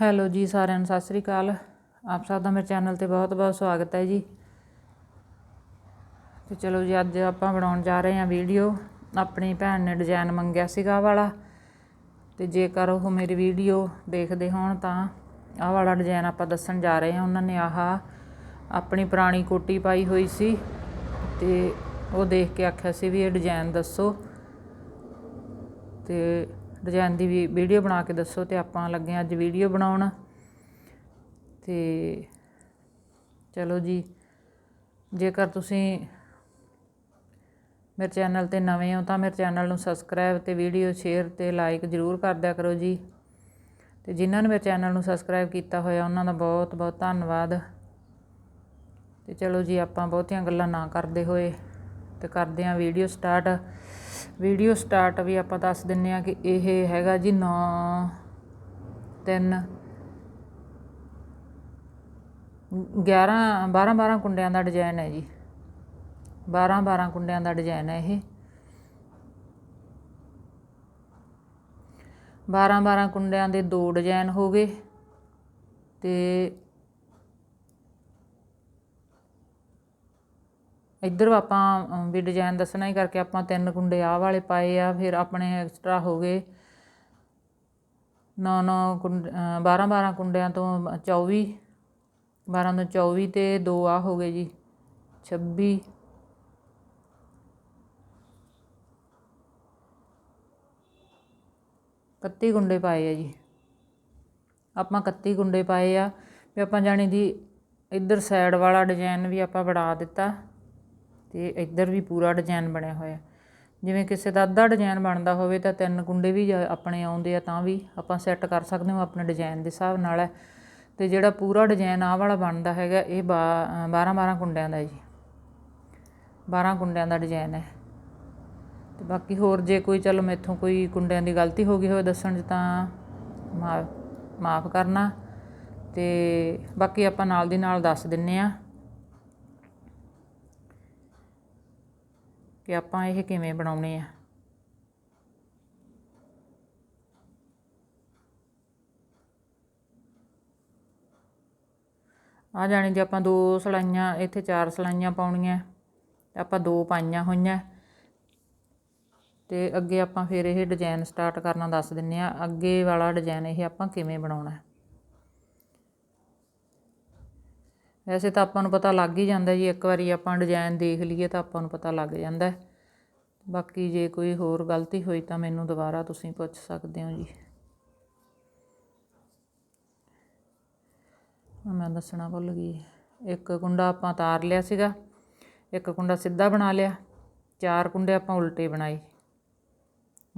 Hello ਜੀ ਸਾਰਿਆਂ ਨੂੰ, ਸਤਿ ਸ੍ਰੀ ਅਕਾਲ। ਆਪ ਸਭ ਦਾ ਮੇਰੇ ਚੈਨਲ ਤੇ ਬਹੁਤ-ਬਹੁਤ ਸਵਾਗਤ ਹੈ ਜੀ। ਤੇ ਚਲੋ ਜੀ, ਅੱਜ ਆਪਾਂ ਬਣਾਉਣ ਜਾ ਰਹੇ ਹਾਂ ਵੀਡੀਓ। ਆਪਣੀ ਭੈਣ ਨੇ ਡਿਜ਼ਾਈਨ ਮੰਗਿਆ ਸੀਗਾ ਆਹ ਵਾਲਾ। ਤੇ ਜੇਕਰ ਉਹ ਮੇਰੀ ਵੀਡੀਓ ਦੇਖਦੇ ਹੋਣ ਤਾਂ ਆਹ ਵਾਲਾ ਡਿਜ਼ਾਈਨ ਆਪਾਂ ਦੱਸਣ ਜਾ ਰਹੇ ਹਾਂ। ਉਹਨਾਂ ਨੇ ਆਹ ਆਪਣੀ ਪੁਰਾਣੀ ਕੋਟੀ ਪਾਈ ਹੋਈ ਸੀ। ਤੇ ਉਹ ਦੇਖ ਕੇ ਆਖਿਆ ਸੀ ਵੀ ਇਹ ਡਿਜ਼ਾਈਨ ਦੱਸੋ। ਤੇ ਡਿਜ਼ਾਈਨ ਦੀ ਵੀ ਵੀਡੀਓ ਬਣਾ ਕੇ ਦੱਸੋ ਤੇ ਆਪਾਂ ਲੱਗੇ ਹਾਂ ਅੱਜ ਵੀਡੀਓ ਬਣਾਉਣ। ਤੇ ਚਲੋ ਜੀ, ਜੇਕਰ ਤੁਸੀਂ ਮੇਰੇ ਚੈਨਲ ਤੇ ਨਵੇਂ ਹੋ ਤਾਂ ਮੇਰੇ ਚੈਨਲ ਨੂੰ ਸਬਸਕ੍ਰਾਈਬ ਤੇ ਵੀਡੀਓ ਸ਼ੇਅਰ ਤੇ ਲਾਈਕ ਜ਼ਰੂਰ ਕਰ ਦਿਆ ਕਰੋ ਜੀ। ਤੇ ਜਿਨ੍ਹਾਂ ਨੇ ਮੇਰੇ ਚੈਨਲ ਨੂੰ ਸਬਸਕ੍ਰਾਈਬ ਕੀਤਾ ਹੋਇਆ, ਉਹਨਾਂ ਦਾ ਬਹੁਤ ਬਹੁਤ ਧੰਨਵਾਦ। ਤੇ ਚਲੋ ਜੀ, ਆਪਾਂ ਬਹੁਤੀਆਂ ਗੱਲਾਂ ਨਾ ਕਰਦੇ ਹੋਏ ਤੇ ਕਰਦੇ ਹਾਂ ਵੀਡੀਓ ਸਟਾਰਟ। ਵੀਡੀਓ ਸਟਾਰਟ ਵੀ ਆਪਾਂ ਦੱਸ ਦਿੰਨੇ ਆ ਕਿ ਇਹ ਹੈਗਾ ਜੀ 9 3 11 12 12 ਕੁੰਡਿਆਂ ਦਾ ਡਿਜ਼ਾਈਨ ਹੈ ਜੀ। 12 12 ਕੁੰਡਿਆਂ ਦਾ ਡਿਜ਼ਾਈਨ ਹੈ ਇਹ। 12 12 ਕੁੰਡਿਆਂ ਦੇ ਦੋ ਡਿਜ਼ਾਈਨ ਹੋ ਗਏ ਤੇ ਇੱਧਰੋਂ ਆਪਾਂ ਵੀ ਡਿਜ਼ਾਇਨ ਦੱਸਣਾ ਹੀ ਕਰਕੇ ਆਪਾਂ ਤਿੰਨ ਕੁੰਡੇ ਆਹ ਵਾਲੇ ਪਾਏ ਆ, ਫਿਰ ਆਪਣੇ ਐਕਸਟਰਾ ਹੋ ਗਏ 9 9 ਕੁੰਡ 12 12 ਕੁੰਡਿਆਂ ਤੋਂ 24 12 ਤੋਂ 24 ਤੇ ਦੋ ਆ ਹੋ ਗਏ ਜੀ 26 ਕੱਤੀ ਗੁੰਡੇ ਪਾਏ ਆ ਜੀ। ਆਪਾਂ ਕੱਤੀ ਗੁੰਡੇ ਪਾਏ ਆ, ਵੀ ਆਪਾਂ ਜਾਣੀ ਦੀ ਇੱਧਰ ਸਾਈਡ ਵਾਲਾ ਡਿਜ਼ਾਈਨ ਵੀ ਆਪਾਂ ਬਣਾ ਦਿੱਤਾ। ਤੇ ਇੱਧਰ ਵੀ ਪੂਰਾ ਡਿਜ਼ਾਈਨ ਬਣਿਆ ਹੋਇਆ। ਜਿਵੇਂ ਕਿਸੇ ਦਾ ਅੱਧਾ ਡਿਜ਼ਾਈਨ ਬਣਦਾ ਹੋਵੇ ਤਾਂ ਤਿੰਨ ਕੁੰਡੇ ਵੀ ਆਪਣੇ ਆਉਂਦੇ ਆ ਤਾਂ ਵੀ ਆਪਾਂ ਸੈੱਟ ਕਰ ਸਕਦੇ ਹਾਂ ਆਪਣੇ ਡਿਜ਼ਾਈਨ ਦੇ ਹਿਸਾਬ ਨਾਲ। ਹੈ ਤੇ ਜਿਹੜਾ ਪੂਰਾ ਡਿਜ਼ਾਈਨ ਆਹ ਵਾਲਾ ਬਣਦਾ ਹੈਗਾ, ਇਹ 12 12 ਕੁੰਡਿਆਂ ਦਾ ਜੀ। 12 ਕੁੰਡਿਆਂ ਦਾ ਡਿਜ਼ਾਈਨ ਹੈ। ਤੇ ਬਾਕੀ ਹੋਰ ਜੇ ਕੋਈ, ਚਲੋ ਮੈਥੋਂ ਕੋਈ ਕੁੰਡਿਆਂ ਦੀ ਗਲਤੀ ਹੋ ਗਈ ਹੋਵੇ ਦੱਸਣ 'ਚ ਤਾਂ ਮਾਫ ਕਰਨਾ। ਤੇ ਬਾਕੀ ਆਪਾਂ ਨਾਲ ਦੀ ਨਾਲ ਦੱਸ ਦਿੰਨੇ ਆ। ਕਿ ਆਪਾਂ ਇਹ ਕਿਵੇਂ ਬਣਾਉਣੇ ਆ। ਆ ਜਾਣੀ ਜੇ ਆਪਾਂ ਦੋ ਸਲਾਈਆਂ, ਇੱਥੇ ਚਾਰ ਸਲਾਈਆਂ ਪਾਉਣੀਆਂ, ਆਪਾਂ ਦੋ ਪਾਈਆਂ ਹੋਈਆਂ। ਤੇ ਅੱਗੇ ਆਪਾਂ ਫਿਰ ਇਹ ਡਿਜ਼ਾਈਨ ਸਟਾਰਟ ਕਰਨਾ ਦੱਸ ਦਿੰਨੇ ਆ, ਅੱਗੇ ਵਾਲਾ ਡਿਜ਼ਾਈਨ ਇਹ ਆਪਾਂ ਕਿਵੇਂ ਬਣਾਉਣਾ। ਵੈਸੇ ਤਾਂ ਆਪਾਂ ਨੂੰ ਪਤਾ ਲੱਗ ਹੀ ਜਾਂਦਾ ਜੀ, ਇੱਕ ਵਾਰੀ ਆਪਾਂ ਡਿਜ਼ਾਇਨ ਦੇਖ ਲਈਏ ਤਾਂ ਆਪਾਂ ਨੂੰ ਪਤਾ ਲੱਗ ਜਾਂਦਾ ਬਾਕੀ ਜੇ ਕੋਈ ਹੋਰ ਗਲਤੀ ਹੋਈ ਤਾਂ ਮੈਨੂੰ ਦੁਬਾਰਾ ਤੁਸੀਂ ਪੁੱਛ ਸਕਦੇ ਹੋ ਜੀ। ਮੈਂ ਦੱਸਣਾ ਭੁੱਲ ਗਈ। ਇੱਕ ਕੁੰਡਾ ਆਪਾਂ ਤਾਰ ਲਿਆ ਸੀਗਾ, ਇੱਕ ਕੁੰਡਾ ਸਿੱਧਾ ਬਣਾ ਲਿਆ, ਚਾਰ ਕੁੰਡੇ ਆਪਾਂ ਉਲਟੇ ਬਣਾਏ।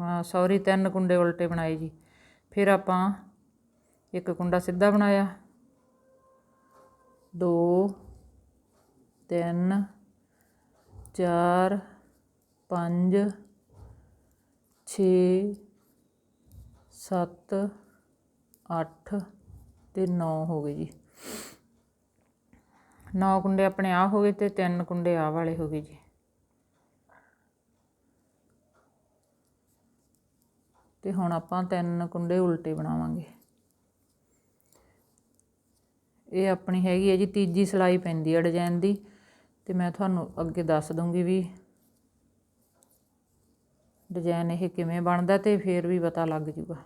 ਹਾਂ ਸੌਰੀ ਤਿੰਨ ਕੁੰਡੇ ਉਲਟੇ ਬਣਾਏ ਜੀ। ਫਿਰ ਆਪਾਂ ਇੱਕ ਕੁੰਡਾ ਸਿੱਧਾ ਬਣਾਇਆ ਦੋ, ਤਿੰਨ, ਚਾਰ, ਪੰਜ, ਛੇ, ਸੱਤ, ਅੱਠ ਅਤੇ ਨੌ ਹੋ ਗਏ ਜੀ। 9 ਕੁੰਡੇ ਆਪਣੇ ਆਹ ਹੋ ਗਏ ਅਤੇ ਤਿੰਨ ਕੁੰਡੇ ਆਹ ਵਾਲੇ ਹੋ ਗਏ ਜੀ। ਅਤੇ ਹੁਣ ਆਪਾਂ ਤਿੰਨ ਕੁੰਡੇ ਉਲਟੇ ਬਣਾਵਾਂਗੇ। ਇਹ ਆਪਣੀ ਹੈਗੀ ਹੈ ਜੀ, ਤੀਜੀ ਸਲਾਈ ਪੈਂਦੀ ਹੈ ਡਿਜ਼ਾਈਨ ਦੀ। ਤੇ ਮੈਂ ਤੁਹਾਨੂੰ ਅੱਗੇ ਦੱਸ ਦੂੰਗੀ ਵੀ ਡਿਜ਼ਾਈਨ ਇਹ ਕਿਵੇਂ ਬਣਦਾ ਤੇ ਫੇਰ ਵੀ ਪਤਾ ਲੱਗ ਜੂਗਾ।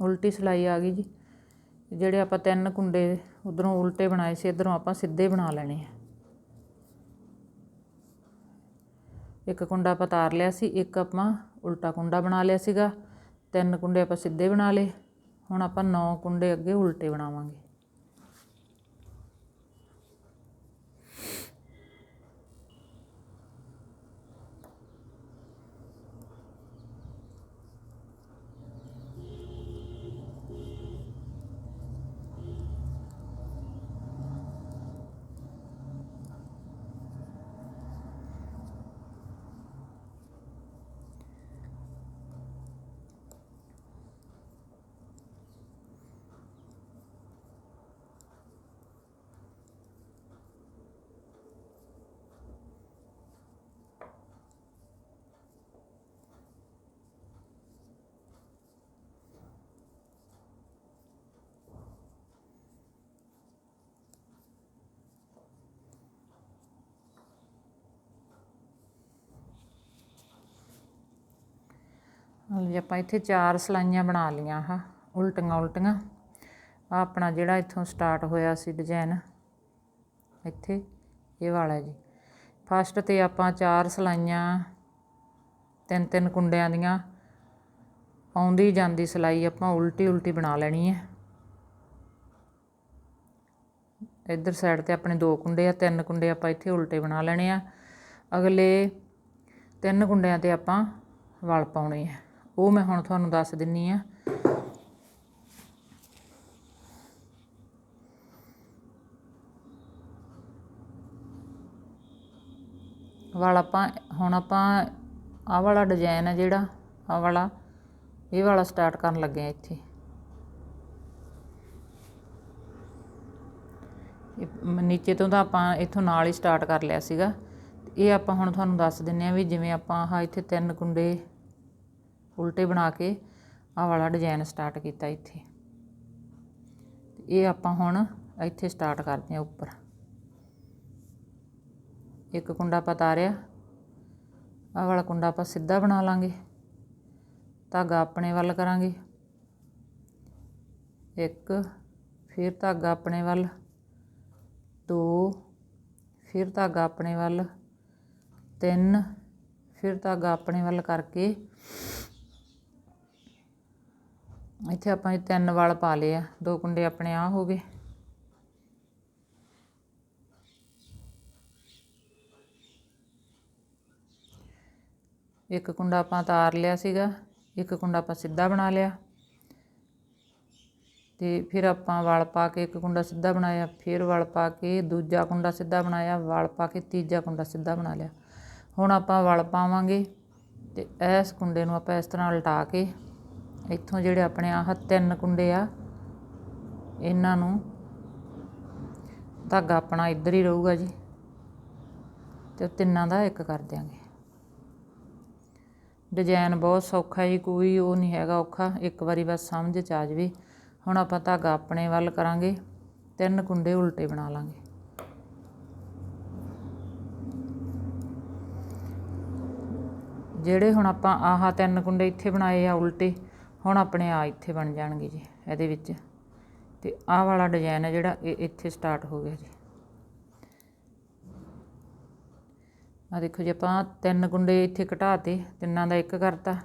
ਉਲਟੀ ਸਿਲਾਈ ਆ ਗਈ ਜੀ। ਜਿਹੜੇ ਆਪਾਂ ਤਿੰਨ ਕੁੰਡੇ ਉਧਰੋਂ ਉਲਟੇ ਬਣਾਏ ਸੀ, ਇਧਰੋਂ ਆਪਾਂ ਸਿੱਧੇ ਬਣਾ ਲੈਣੇ ਆ। ਇੱਕ ਕੁੰਡਾ ਆਪਾਂ ਤਾਰ ਲਿਆ ਸੀ, ਇੱਕ ਆਪਾਂ ਉਲਟਾ ਕੁੰਡਾ ਬਣਾ ਲਿਆ ਸੀਗਾ। ਤਿੰਨ ਕੁੰਡੇ ਆਪਾਂ ਸਿੱਧੇ ਬਣਾ ਲਏ। ਹੁਣ ਆਪਾਂ 9 ਕੁੰਡੇ ਅੱਗੇ ਉਲਟੇ ਬਣਾਵਾਂਗੇ। ਹੁਣ ਜੇ ਆਪਾਂ ਇੱਥੇ ਚਾਰ ਸਲਾਈਆਂ ਬਣਾ ਲੀਆਂ ਆਹ, ਉਲਟੀਆਂ ਉਲਟੀਆਂ ਆ ਆਪਣਾ ਜਿਹੜਾ ਇੱਥੋਂ ਸਟਾਰਟ ਹੋਇਆ ਸੀ ਡਿਜ਼ਾਈਨ ਇੱਥੇ, ਇਹ ਵਾਲਾ ਜੀ। ਫਸਟ ਤੇ ਆਪਾਂ ਚਾਰ ਸਲਾਈਆਂ, ਤਿੰਨ ਤਿੰਨ ਕੁੰਡਿਆਂ ਦੀਆਂ, ਆਉਂਦੀ ਜਾਂਦੀ ਸਲਾਈ ਆਪਾਂ ਉਲਟੀ ਉਲਟੀ ਬਣਾ ਲੈਣੀ ਹੈ। ਇੱਧਰ ਸਾਈਡ ਤੇ ਆਪਣੇ ਦੋ ਕੁੰਡੇ ਆ, ਤਿੰਨ ਕੁੰਡੇ ਆਪਾਂ ਇੱਥੇ ਉਲਟੇ ਬਣਾ ਲੈਣੇ ਆ। ਅਗਲੇ ਤਿੰਨ ਕੁੰਡਿਆਂ ਤੇ ਆਪਾਂ ਵਲ ਪਾਉਣੇ ਹੈ ਉਹ ਮੈਂ ਹੁਣ ਤੁਹਾਨੂੰ ਦੱਸ ਦਿੰਨੀ ਆ। ਵਲ ਆਪਾਂ, ਹੁਣ ਆਪਾਂ ਆਹ ਵਾਲਾ ਡਿਜ਼ਾਈਨ ਹੈ ਜਿਹੜਾ, ਆਹ ਵਾਲਾ, ਇਹ ਵਾਲਾ ਸਟਾਰਟ ਕਰਨ ਲੱਗੇ ਆ ਇੱਥੇ। ਨੀਚੇ ਤੋਂ ਤਾਂ ਆਪਾਂ ਇੱਥੋਂ ਨਾਲ ਹੀ ਸਟਾਰਟ ਕਰ ਲਿਆ ਸੀਗਾ। ਇਹ ਆਪਾਂ ਹੁਣ ਤੁਹਾਨੂੰ ਦੱਸ ਦਿੰਨੇ ਆ ਵੀ ਜਿਵੇਂ ਆਪਾਂ ਆਹ ਇੱਥੇ ਤਿੰਨ ਕੁੰਡੇ ਉਲਟੇ ਬਣਾ ਕੇ ਆਹ ਵਾਲਾ ਡਿਜ਼ਾਈਨ ਸਟਾਰਟ ਕੀਤਾ ਇੱਥੇ। ਇਹ ਆਪਾਂ ਹੁਣ ਇੱਥੇ ਸਟਾਰਟ ਕਰਦੇ ਹਾਂ ਉੱਪਰ। ਇੱਕ ਕੁੰਡਾ ਆਪਾਂ ਤਾਰਿਆ, ਆਹ ਵਾਲਾ ਕੁੰਡਾ ਆਪਾਂ ਸਿੱਧਾ ਬਣਾ ਲਾਂਗੇ। ਧਾਗਾ ਆਪਣੇ ਵੱਲ ਕਰਾਂਗੇ। ਇੱਕ, ਫਿਰ ਧਾਗਾ ਆਪਣੇ ਵੱਲ। ਦੋ, ਫਿਰ ਧਾਗਾ ਆਪਣੇ ਵੱਲ। ਤਿੰਨ, ਫਿਰ ਧਾਗਾ ਆਪਣੇ ਵੱਲ ਕਰਕੇ ਇੱਥੇ ਆਪਾਂ ਇਹ ਤਿੰਨ ਵਲ ਪਾ ਲਏ ਆ, ਦੋ ਕੁੰਡੇ ਆਪਣੇ ਆ ਹੋ ਗਏ। ਇੱਕ ਕੁੰਡਾ ਆਪਾਂ ਤਾਰ ਲਿਆ ਸੀਗਾ, ਇੱਕ ਕੁੰਡਾ ਆਪਾਂ ਸਿੱਧਾ ਬਣਾ ਲਿਆ। ਤੇ ਫਿਰ ਆਪਾਂ ਵਲ ਪਾ ਕੇ ਇੱਕ ਕੁੰਡਾ ਸਿੱਧਾ ਬਣਾਇਆ, ਫਿਰ ਵਲ ਪਾ ਕੇ ਦੂਜਾ ਕੁੰਡਾ ਸਿੱਧਾ ਬਣਾਇਆ, ਵਲ ਪਾ ਕੇ ਤੀਜਾ ਕੁੰਡਾ ਸਿੱਧਾ ਬਣਾ ਲਿਆ। ਹੁਣ ਆਪਾਂ ਵਲ ਪਾਵਾਂਗੇ ਤੇ ਇਸ ਕੁੰਡੇ ਨੂੰ ਆਪਾਂ ਇਸ ਤਰ੍ਹਾਂ ਉਲਟਾ ਕੇ ਇੱਥੋਂ ਜਿਹੜੇ ਆਪਣੇ ਆਹ ਤਿੰਨ ਕੁੰਡੇ ਆ, ਇਹਨਾਂ ਨੂੰ ਧਾਗਾ ਆਪਣਾ ਇੱਧਰ ਹੀ ਰਹੂਗਾ ਜੀ, ਤੇ ਤਿੰਨਾਂ ਦਾ ਇੱਕ ਕਰ ਦਿਆਂਗੇ। ਡਿਜ਼ਾਈਨ ਬਹੁਤ ਸੌਖਾ ਜੀ, ਕੋਈ ਉਹ ਨਹੀਂ ਹੈਗਾ ਔਖਾ, ਇੱਕ ਵਾਰੀ ਬਸ ਸਮਝ ਚ ਆ ਜਾਵੇ। ਹੁਣ ਆਪਾਂ ਧਾਗਾ ਆਪਣੇ ਵੱਲ ਕਰਾਂਗੇ, ਤਿੰਨ ਕੁੰਡੇ ਉਲਟੇ ਬਣਾ ਲਾਂਗੇ। ਜਿਹੜੇ ਹੁਣ ਆਪਾਂ ਆਹ ਤਿੰਨ ਕੁੰਡੇ ਇੱਥੇ ਬਣਾਏ ਆ ਉਲਟੇ ਹੁਣ ਆਪਣੇ ਆ ਇੱਥੇ ਬਣ ਜਾਣਗੇ ਜੀ, ਇਹਦੇ ਵਿੱਚ। ਤੇ ਆਹ ਵਾਲਾ ਡਿਜ਼ਾਈਨ ਹੈ ਜਿਹੜਾ, ਇਹ ਇੱਥੇ ਸਟਾਰਟ ਹੋ ਗਿਆ ਜੀ। ਆ ਦੇਖੋ ਜੀ, ਆਪਾਂ ਤਿੰਨ ਕੁੰਡੇ ਇੱਥੇ ਘਟਾਤੇ, ਤਿੰਨਾਂ ਦਾ ਇੱਕ ਕਰਤਾ।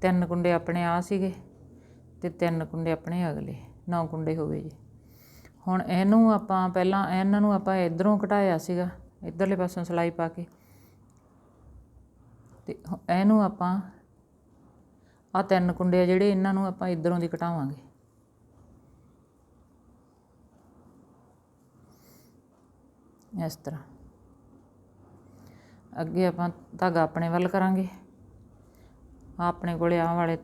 ਤਿੰਨ ਕੁੰਡੇ ਆਪਣੇ ਆ ਸੀਗੇ ਤੇ ਤਿੰਨ ਕੁੰਡੇ ਆਪਣੇ ਅਗਲੇ, ਨੌ ਕੁੰਡੇ ਹੋ ਗਏ ਜੀ। ਹੁਣ ਇਹਨੂੰ ਆਪਾਂ ਪਹਿਲਾਂ, ਇਹਨਾਂ ਨੂੰ ਆਪਾਂ ਇਧਰੋਂ ਘਟਾਇਆ ਸੀਗਾ, ਇਧਰਲੇ ਪਾਸੋਂ ਸਲਾਈ ਪਾ ਕੇ। ਤੇ ਇਹਨੂੰ ਆਪਾਂ ਆਹ ਤਿੰਨ ਕੁੰਡੇ ਆ ਜਿਹੜੇ ਇਹਨਾਂ ਨੂੰ ਆਪਾਂ ਇਧਰੋਂ ਦੀ ਘਟਾਵਾਂਗੇ ਇਸ ਤਰ੍ਹਾਂ। ਅੱਗੇ ਆਪਾਂ ਧਾਗਾ ਆਪਣੇ ਵੱਲ ਕਰਾਂਗੇ। ਆਹ ਆਪਣੇ ਕੋਲੇ ਆਹ ਵਾਲੇ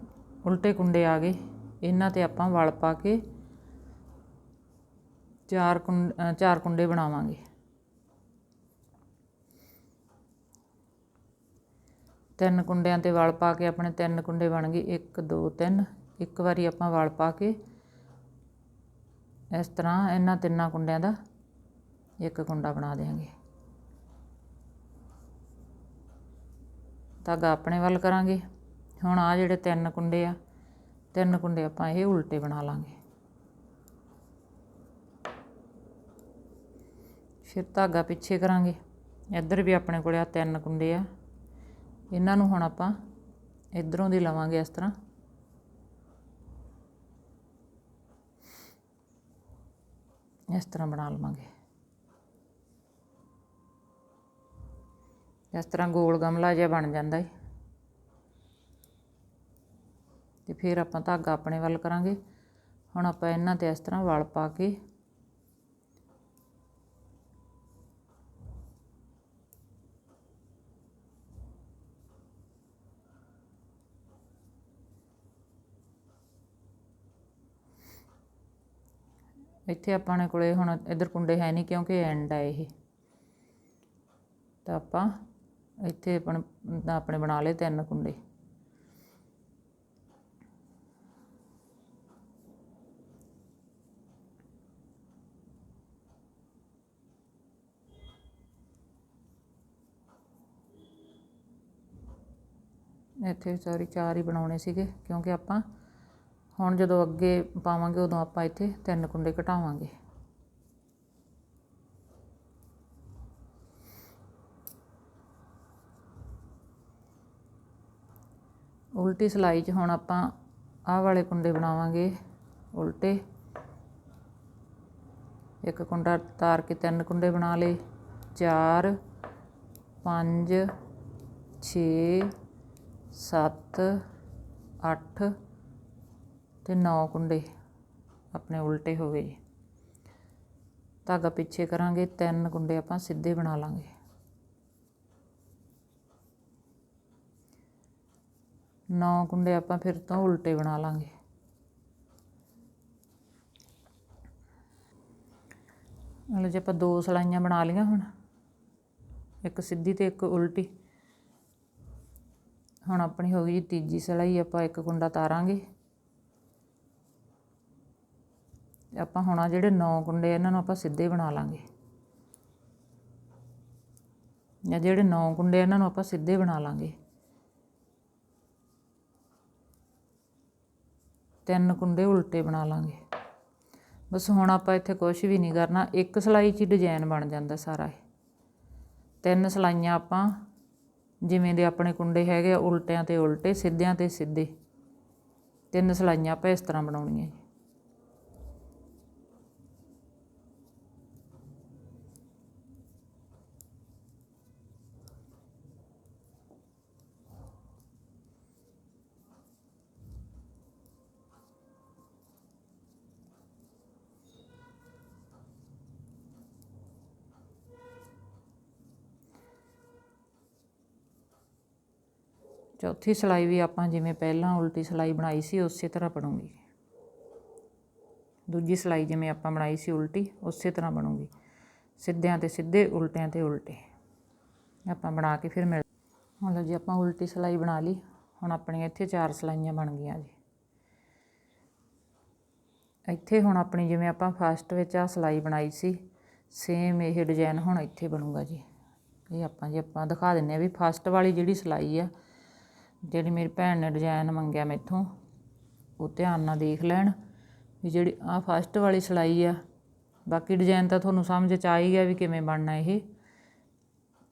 ਉਲਟੇ ਕੁੰਡੇ ਆ ਗਏ। ਇਹਨਾਂ ਤੇ ਆਪਾਂ ਵਲ ਪਾ ਕੇ ਚਾਰ ਕੁੰਡ ਚਾਰ ਕੁੰਡੇ ਬਣਾਵਾਂਗੇ। ਤਿੰਨ ਕੁੰਡਿਆਂ ਤੇ ਵਲ ਪਾ ਕੇ ਆਪਣੇ ਤਿੰਨ ਕੁੰਡੇ ਬਣ ਗਏ। 1 2 3 ਇੱਕ ਵਾਰੀ ਆਪਾਂ ਵਲ ਪਾ ਕੇ ਇਸ ਤਰ੍ਹਾਂ ਇਹਨਾਂ ਤਿੰਨਾਂ ਕੁੰਡਿਆਂ ਦਾ ਇੱਕ ਕੁੰਡਾ ਬਣਾ ਦੇਵਾਂਗੇ ਧਾਗਾ ਆਪਣੇ ਵੱਲ ਕਰਾਂਗੇ। ਹੁਣ ਆ ਜਿਹੜੇ ਤਿੰਨ ਕੁੰਡੇ ਆ, ਤਿੰਨ ਕੁੰਡੇ ਆਪਾਂ ਇਹ ਉਲਟੇ ਬਣਾ ਲਾਂਗੇ। ਫਿਰ ਧਾਗਾ ਪਿੱਛੇ ਕਰਾਂਗੇ। ਇੱਧਰ ਵੀ ਆਪਣੇ ਕੋਲੇ ਆ ਤਿੰਨ ਕੁੰਡੇ ਆ। ਇਹਨਾਂ ਨੂੰ ਹੁਣ ਆਪਾਂ ਇਧਰੋਂ ਦੀ ਲਵਾਂਗੇ ਇਸ ਤਰ੍ਹਾਂ। ਇਸ ਤਰ੍ਹਾਂ ਬਣਾ ਲਵਾਂਗੇ। ਇਸ ਤਰ੍ਹਾਂ ਗੋਲ ਗਮਲਾ ਜਿਹਾ ਬਣ ਜਾਂਦਾ ਹੈ ਤੇ ਫਿਰ ਆਪਾਂ ਧਾਗਾ ਆਪਣੇ ਵੱਲ ਕਰਾਂਗੇ। ਹੁਣ ਆਪਾਂ ਇਹਨਾਂ ਤੇ ਇਸ ਤਰ੍ਹਾਂ ਵਲ ਪਾ ਕੇ ਇੱਥੇ ਆਪਾਂ ਨੇ ਕੋਲੇ ਹੁਣ ਇੱਧਰ ਕੁੰਡੇ ਹੈ ਨਹੀਂ ਕਿਉਂਕਿ ਐਂਡ ਆ ਇਹ ਤਾਂ ਆਪਾਂ ਇੱਥੇ ਆਪਣ ਆਪਣੇ ਬਣਾ ਲਏ ਤਿੰਨ ਕੁੰਡੇ ਇੱਥੇ ਸੌਰੀ ਚਾਰ ਹੀ ਬਣਾਉਣੇ ਸੀਗੇ ਕਿਉਂਕਿ ਆਪਾਂ ਹੁਣ ਜਦੋਂ ਅੱਗੇ ਪਾਵਾਂਗੇ, ਉਦੋਂ ਆਪਾਂ ਇੱਥੇ ਤਿੰਨ ਕੁੰਡੇ ਘਟਾਵਾਂਗੇ ਉਲਟੀ ਸਲਾਈ 'ਚ ਹੁਣ ਆਪਾਂ ਆਹ ਵਾਲੇ ਕੁੰਡੇ ਬਣਾਵਾਂਗੇ, ਉਲਟੇ। ਇੱਕ ਕੁੰਡਾ ਤਾਰ ਕੇ ਤਿੰਨ ਕੁੰਡੇ ਬਣਾ ਲਏ। 4 5 6 7 8 ਅਤੇ ਨੌ ਕੁੰਡੇ ਆਪਣੇ ਉਲਟੇ ਹੋ ਗਏ ਜੀ। ਧਾਗਾ ਪਿੱਛੇ ਕਰਾਂਗੇ, ਤਿੰਨ ਕੁੰਡੇ ਆਪਾਂ ਸਿੱਧੇ ਬਣਾ ਲਾਂਗੇ। ਨੌ ਕੁੰਡੇ ਆਪਾਂ ਫਿਰ ਤੋਂ ਉਲਟੇ ਬਣਾ ਲਾਂਗੇ। ਮਤਲਬ ਜੇ ਆਪਾਂ ਦੋ ਸਲਾਈਆਂ ਬਣਾ ਲਈਆਂ ਹੁਣ, ਇੱਕ ਸਿੱਧੀ ਤੇ ਇੱਕ ਉਲਟੀ। ਹੁਣ ਆਪਣੀ ਹੋ ਗਈ ਤੀਜੀ ਸਲਾਈ, ਆਪਾਂ ਇੱਕ ਕੁੰਡਾ ਤਾਰਾਂਗੇ। ਤੇ ਆਪਾਂ ਹੁਣ ਆ ਜਿਹੜੇ 9 ਕੁੰਡੇ ਆ, ਇਹਨਾਂ ਨੂੰ ਆਪਾਂ ਸਿੱਧੇ ਬਣਾ ਲਾਂਗੇ। ਜਾਂ ਜਿਹੜੇ 9 ਕੁੰਡੇ ਇਹਨਾਂ ਨੂੰ ਆਪਾਂ ਸਿੱਧੇ ਬਣਾ ਲਾਂਗੇ। ਤਿੰਨ ਕੁੰਡੇ ਉਲਟੇ ਬਣਾ ਲਾਂਗੇ। ਬਸ ਹੁਣ ਆਪਾਂ ਇੱਥੇ ਕੁਝ ਵੀ ਨਹੀਂ ਕਰਨਾ ਇੱਕ ਸਲਾਈ 'ਚ ਹੀ ਡਿਜ਼ਾਈਨ ਬਣ ਜਾਂਦਾ ਸਾਰਾ ਇਹ। ਤਿੰਨ ਸਲਾਈਆਂ ਆਪਾਂ ਜਿਵੇਂ ਦੇ ਆਪਣੇ ਕੁੰਡੇ ਹੈਗੇ ਆ ਉਲਟਿਆਂ ਤੇ ਉਲਟੇ ਸਿੱਧਿਆਂ ਤੇ ਸਿੱਧੇ। ਤਿੰਨ ਸਲਾਈਆਂ ਆਪਾਂ ਇਸ ਤਰ੍ਹਾਂ ਬਣਾਉਣੀਆਂ ਜੀ। ਚੌਥੀ ਸਲਾਈ ਵੀ ਆਪਾਂ ਜਿਵੇਂ ਪਹਿਲਾਂ ਉਲਟੀ ਸਲਾਈ ਬਣਾਈ ਸੀ, ਉਸੇ ਤਰ੍ਹਾਂ ਬਣੂਗੀ। ਦੂਜੀ ਸਲਾਈ ਜਿਵੇਂ ਆਪਾਂ ਬਣਾਈ ਸੀ ਉਲਟੀ, ਉਸੇ ਤਰ੍ਹਾਂ ਬਣੂਗੀ। ਸਿੱਧਿਆਂ ਤੇ ਸਿੱਧੇ, ਉਲਟਿਆਂ ਤੇ ਉਲਟੇ। ਆਪਾਂ ਬਣਾ ਕੇ ਫਿਰ ਮਿਲ ਹੁਣ ਲਓ ਜੀ, ਆਪਾਂ ਉਲਟੀ ਸਲਾਈ ਬਣਾ ਲਈ। ਹੁਣ ਆਪਣੀਆਂ ਇੱਥੇ ਚਾਰ ਸਲਾਈਆਂ ਬਣ ਗਈਆਂ ਜੀ। ਇੱਥੇ ਹੁਣ ਆਪਣੀ ਜਿਵੇਂ ਆਪਾਂ ਫਸਟ ਵਿੱਚ ਆ ਸਲਾਈ ਬਣਾਈ ਸੀ ਸੇਮ ਇਹ ਡਿਜ਼ਾਈਨ ਹੁਣ ਇੱਥੇ ਬਣੂਗਾ ਜੀ। ਇਹ ਆਪਾਂ ਜੀ ਆਪਾਂ ਦਿਖਾ ਦਿੰਨੇ ਆ ਵੀ ਫਸਟ ਵਾਲੀ ਜਿਹੜੀ ਸਲਾਈ ਆ ਜਿਹੜੀ ਮੇਰੀ ਭੈਣ ਨੇ ਡਿਜ਼ਾਇਨ ਮੰਗਿਆ ਮੈਥੋਂ, ਉਹ ਧਿਆਨ ਨਾਲ ਦੇਖ ਲੈਣ ਵੀ ਜਿਹੜੀ ਆਹ ਫਸਟ ਵਾਲੀ ਸਿਲਾਈ ਆ, ਬਾਕੀ ਡਿਜ਼ਾਇਨ ਤਾਂ ਤੁਹਾਨੂੰ ਸਮਝ ਚ ਆ ਹੀ ਗਿਆ ਵੀ ਕਿਵੇਂ ਬਣਨਾ ਇਹ।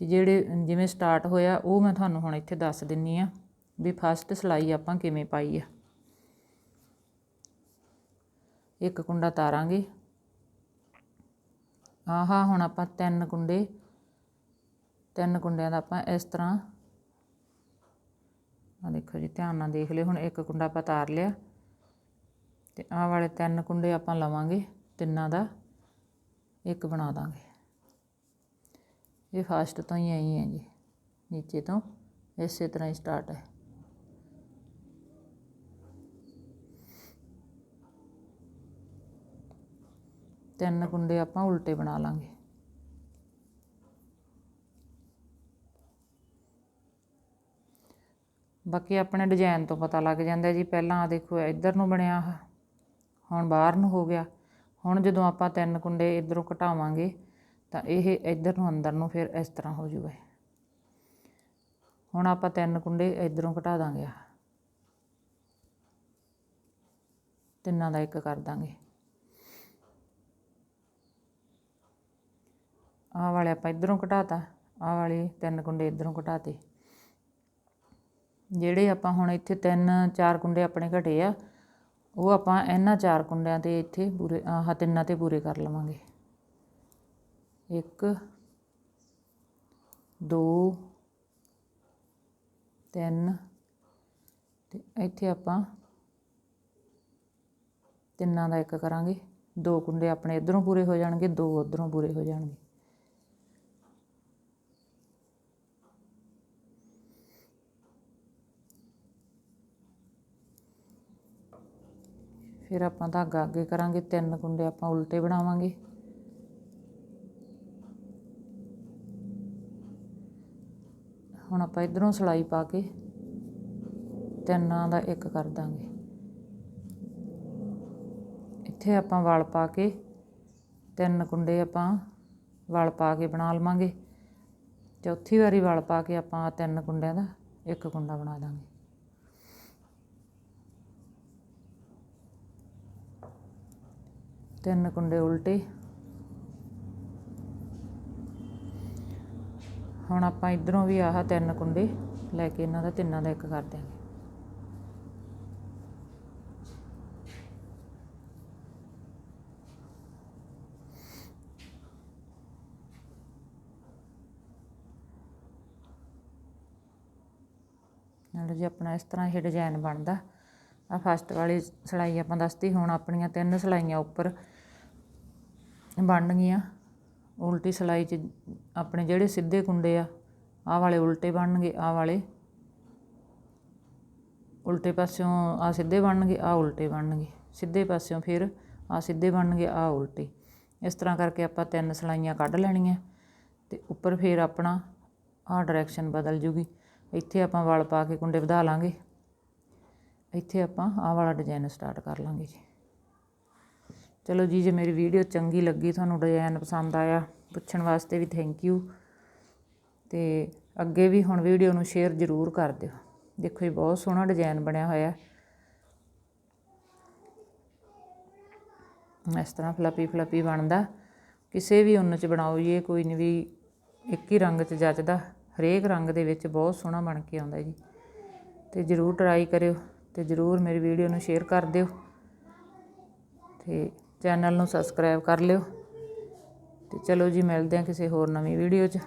ਤੇ ਜਿਹੜੇ ਜਿਵੇਂ ਸਟਾਰਟ ਹੋਇਆ, ਉਹ ਮੈਂ ਤੁਹਾਨੂੰ ਹੁਣ ਇੱਥੇ ਦੱਸ ਦਿੰਨੀ ਆ ਵੀ ਫਸਟ ਸਿਲਾਈ ਆਪਾਂ ਕਿਵੇਂ ਪਾਈ ਆ। ਇੱਕ ਕੁੰਡਾ ਤਾਰਾਂਗੇ। ਆਹਾ, ਹੁਣ ਆਪਾਂ ਤਿੰਨ ਕੁੰਡੇ, ਤਿੰਨ ਕੁੰਡਿਆਂ ਦਾ ਆਪਾਂ ਇਸ ਤਰ੍ਹਾਂ ਆ ਦੇਖੋ ਜੀ, ਧਿਆਨ ਨਾਲ ਦੇਖ ਲਿਓ, ਹੁਣ ਇੱਕ ਕੁੰਡਾ ਆਪਾਂ ਤਾਰ ਲਿਆ। ਤੇ ਆਹ ਵਾਲੇ ਤਿੰਨ ਕੁੰਡੇ ਆਪਾਂ ਲਵਾਂਗੇ, ਤਿੰਨਾਂ ਦਾ ਇੱਕ ਬਣਾ ਦਾਂਗੇ। ਇਹ ਫਸਟ ਤੋਂ ਹੀ ਆਈ ਹੈ ਜੀ, ਨੀਚੇ ਤੋਂ, ਇਸੇ ਤਰ੍ਹਾਂ ਹੀ ਸਟਾਰਟ ਹੈ। ਤਿੰਨ ਕੁੰਡੇ ਆਪਾਂ ਉਲਟੇ ਬਣਾ ਲਾਂਗੇ। ਬਾਕੀ ਆਪਣੇ ਡਿਜ਼ਾਈਨ ਤੋਂ ਪਤਾ ਲੱਗ ਜਾਂਦਾ ਜੀ, ਪਹਿਲਾਂ ਆ ਦੇਖੋ ਇੱਧਰ ਨੂੰ ਬਣਿਆ ਆਹ, ਹੁਣ ਬਾਹਰ ਨੂੰ ਹੋ ਗਿਆ। ਹੁਣ ਜਦੋਂ ਆਪਾਂ ਤਿੰਨ ਕੁੰਡੇ ਇੱਧਰੋਂ ਘਟਾਵਾਂਗੇ, ਤਾਂ ਇਹ ਇੱਧਰ ਨੂੰ, ਅੰਦਰ ਨੂੰ ਫਿਰ ਇਸ ਤਰ੍ਹਾਂ ਹੋ ਜੂਗਾ ਹੁਣ ਆਪਾਂ ਤਿੰਨ ਕੁੰਡੇ ਇੱਧਰੋਂ ਘਟਾ ਦਾਂਗੇ ਤਿੰਨਾਂ ਦਾ ਇੱਕ ਕਰ ਦਾਂਗੇ। ਆਹ ਵਾਲੇ ਆਪਾਂ ਇਧਰੋਂ ਘਟਾਤਾ, ਆਹ ਵਾਲੇ ਤਿੰਨ ਕੁੰਡੇ ਇੱਧਰੋਂ ਘਟਾਤੇ। ਜਿਹੜੇ ਆਪਾਂ ਹੁਣ ਇੱਥੇ ਤਿੰਨ, ਚਾਰ ਕੁੰਡੇ ਆਪਣੇ ਘਟੇ ਆ, ਉਹ ਆਪਾਂ ਇਹਨਾਂ ਚਾਰ ਕੁੰਡਿਆਂ ਤੇ ਇੱਥੇ ਪੂਰੇ ਆਹ ਤਿੰਨਾਂ ਤੇ ਪੂਰੇ ਕਰ ਲਵਾਂਗੇ। ਇੱਕ, ਦੋ, ਤਿੰਨ, ਤੇ ਇੱਥੇ ਆਪਾਂ ਤਿੰਨਾਂ ਦਾ ਇੱਕ ਕਰਾਂਗੇ। ਦੋ ਕੁੰਡੇ ਆਪਣੇ ਇਧਰੋਂ ਪੂਰੇ ਹੋ ਜਾਣਗੇ, ਦੋ ਉਧਰੋਂ ਪੂਰੇ ਹੋ ਜਾਣਗੇ। ਫਿਰ ਆਪਾਂ ਧਾਗਾ ਅੱਗੇ ਕਰਾਂਗੇ, ਤਿੰਨ ਕੁੰਡੇ ਆਪਾਂ ਉਲਟੇ ਬਣਾਵਾਂਗੇ। ਹੁਣ ਆਪਾਂ ਇਧਰੋਂ ਸਲਾਈ ਪਾ ਕੇ ਤਿੰਨਾਂ ਦਾ ਇੱਕ ਕਰ ਦਾਂਗੇ। ਇੱਥੇ ਆਪਾਂ ਵਲ ਪਾ ਕੇ ਤਿੰਨ ਕੁੰਡੇ ਆਪਾਂ ਵਲ ਪਾ ਕੇ ਬਣਾ ਲਵਾਂਗੇ। ਚੌਥੀ ਵਾਰੀ ਵਲ ਪਾ ਕੇ ਆਪਾਂ ਤਿੰਨ ਕੁੰਡਿਆਂ ਦਾ ਇੱਕ ਕੁੰਡਾ ਬਣਾ ਦਾਂਗੇ। ਤਿੰਨ ਕੁੰਡੇ ਉਲਟੇ। ਹੁਣ ਆਪਾਂ ਇਧਰੋਂ ਵੀ ਆਹ ਤਿੰਨ ਕੁੰਡੇ ਲੈ ਕੇ ਇਹਨਾਂ ਦਾ ਤਿੰਨਾਂ ਦਾ ਇੱਕ ਕਰ ਦਿਆਂਗੇ। ਨਾਲ ਜੀ ਆਪਣਾ ਇਸ ਤਰ੍ਹਾਂ ਇਹ ਡਿਜ਼ਾਈਨ ਬਣਦਾ ਆ ਫਸਟ ਵਾਲੀ ਸਲਾਈ ਆਪਾਂ ਦੱਸਤੀ, ਹੁਣ ਆਪਣੀਆਂ ਤਿੰਨ ਸਲਾਈਆਂ ਉੱਪਰ ਬਣ ਗਈਆਂ। ਉਲਟੀ ਸਿਲਾਈ 'ਚ ਆਪਣੇ ਜਿਹੜੇ ਸਿੱਧੇ ਕੁੰਡੇ ਆ, ਆਹ ਵਾਲੇ ਉਲਟੇ ਬਣਨਗੇ, ਆਹ ਵਾਲੇ। ਉਲਟੇ ਪਾਸਿਓਂ ਆਹ ਸਿੱਧੇ ਬਣਨਗੇ, ਆਹ ਉਲਟੇ ਬਣਨਗੇ। ਸਿੱਧੇ ਪਾਸਿਓਂ ਫਿਰ ਆਹ ਸਿੱਧੇ ਬਣਨਗੇ, ਆਹ ਉਲਟੇ। ਇਸ ਤਰ੍ਹਾਂ ਕਰਕੇ ਆਪਾਂ ਤਿੰਨ ਸਿਲਾਈਆਂ ਕੱਢ ਲੈਣੀਆਂ ਤੇ ਉੱਪਰ ਫਿਰ ਆਪਣਾ ਆਹ ਡਾਇਰੈਕਸ਼ਨ ਬਦਲ ਜੂਗੀ। ਇੱਥੇ ਆਪਾਂ ਵਲ ਪਾ ਕੇ ਕੁੰਡੇ ਵਧਾ ਲਾਂਗੇ। ਇੱਥੇ ਆਪਾਂ ਆਹ ਵਾਲਾ ਡਿਜ਼ਾਈਨ ਸਟਾਰਟ ਕਰ ਲਾਂਗੇ ਜੀ। ਚਲੋ ਜੀ, ਜੇ ਮੇਰੀ ਵੀਡੀਓ ਚੰਗੀ ਲੱਗੀ, ਤੁਹਾਨੂੰ ਡਿਜ਼ਾਇਨ ਪਸੰਦ ਆਇਆ, ਪੁੱਛਣ ਵਾਸਤੇ ਵੀ ਥੈਂਕ ਯੂ ਤੇ ਅੱਗੇ ਵੀ ਹੁਣ ਵੀਡੀਓ ਨੂੰ ਸ਼ੇਅਰ ਜ਼ਰੂਰ ਕਰ ਦਿਓ। ਦੇਖੋ ਜੀ, ਬਹੁਤ ਸੋਹਣਾ ਡਿਜ਼ਾਈਨ ਬਣਿਆ ਹੋਇਆ। ਇਸ ਤਰ੍ਹਾਂ ਫਲੱਪੀ ਫਲੱਪੀ ਬਣਦਾ। ਕਿਸੇ ਵੀ ਉੱਨ 'ਚ ਬਣਾਓ ਜੀ ਕੋਈ ਨਹੀਂ ਵੀ ਇੱਕ ਹੀ ਰੰਗ 'ਚ ਜੱਚਦਾ ਹਰੇਕ ਰੰਗ ਦੇ ਵਿੱਚ ਬਹੁਤ ਸੋਹਣਾ ਬਣ ਕੇ ਆਉਂਦਾ ਜੀ। ਤੇ ਜ਼ਰੂਰ ਟਰਾਈ ਕਰਿਓ ਤੇ ਜ਼ਰੂਰ ਮੇਰੀ ਵੀਡੀਓ ਨੂੰ ਸ਼ੇਅਰ ਕਰ ਦਿਓ। ਤੇ ਚੈਨਲ ਨੂੰ ਸਬਸਕ੍ਰਾਈਬ ਕਰ ਲਿਓ। ਤੇ ਚਲੋ ਜੀ, ਮਿਲਦੇ ਹਾਂ ਕਿਸੇ ਹੋਰ ਨਵੀਂ ਵੀਡੀਓ 'ਚ।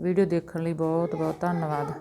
ਵੀਡੀਓ ਦੇਖਣ ਲਈ ਬਹੁਤ ਬਹੁਤ ਧੰਨਵਾਦ।